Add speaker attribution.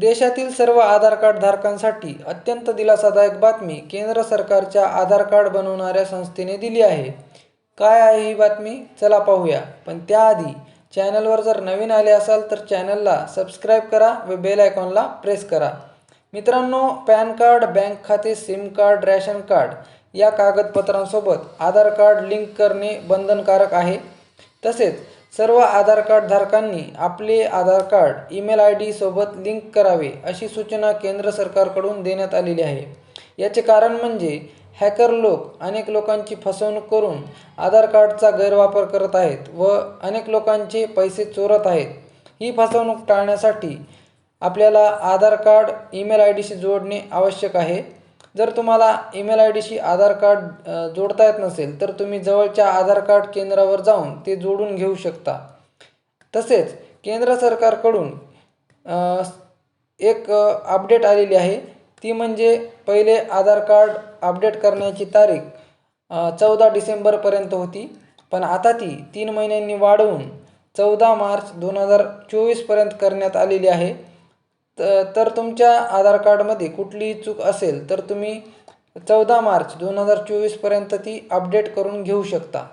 Speaker 1: देशातील सर्व आधार कार्ड धारकांसाठी अत्यंत दिलासादायक बातमी केंद्र सरकारच्या आधार कार्ड बनवणाऱ्या संस्थेने दिली आहे. काय आहे ही बातमी? चला पाहूया. पण त्याआधी चॅनलवर जर नवीन आले असाल तर चॅनलला सबस्क्राईब करा व बेल आयकॉनला प्रेस करा. मित्रांनो पॅन कार्ड बँक खाते सिम कार्ड रॅशन कार्ड या कागदपत्रांसोबत आधार कार्ड लिंक करणे बंधनकारक आहे. तसेच सर्व आधार कार्ड धारकांनी आपले Aadhaar card email I D सोबत लिंक करावे अशी सूचना केंद्र सरकारकडून देण्यात आलेली आहे. याचे कारण म्हणजे हॅकर लोक अनेक लोकांची फसवणूक करून आधार कार्डचा गैरवापर करत आहेत व अनेक लोकांचे पैसे चोरत आहेत. ही फसवणूक टाळण्यासाठी आपल्याला आधार कार्ड ईमेल आय डीशी जोडणे आवश्यक आहे. जर तुम्हाला ईमेल आय डीशी आधार कार्ड जोडता येत नसेल तर तुम्ही जवळच्या आधार कार्ड केंद्रावर जाऊन ते जोडून घेऊ शकता. तसेच केंद्र सरकारकडून एक अपडेट आलेली आहे. ती म्हणजे पहिले आधार कार्ड अपडेट करण्याची तारीख चौदा डिसेंबरपर्यंत होती. पण आता ती तीन महिन्यांनी वाढवून चौदा मार्च दोन हजार चोवीसपर्यंत करण्यात आलेली आहे. त तर तुमच्या आधार कार्डमध्ये कुठलीही चूक असेल तर तुम्ही चौदा मार्च दोन हजार चोवीसपर्यंत ती अपडेट करून घेऊ शकता.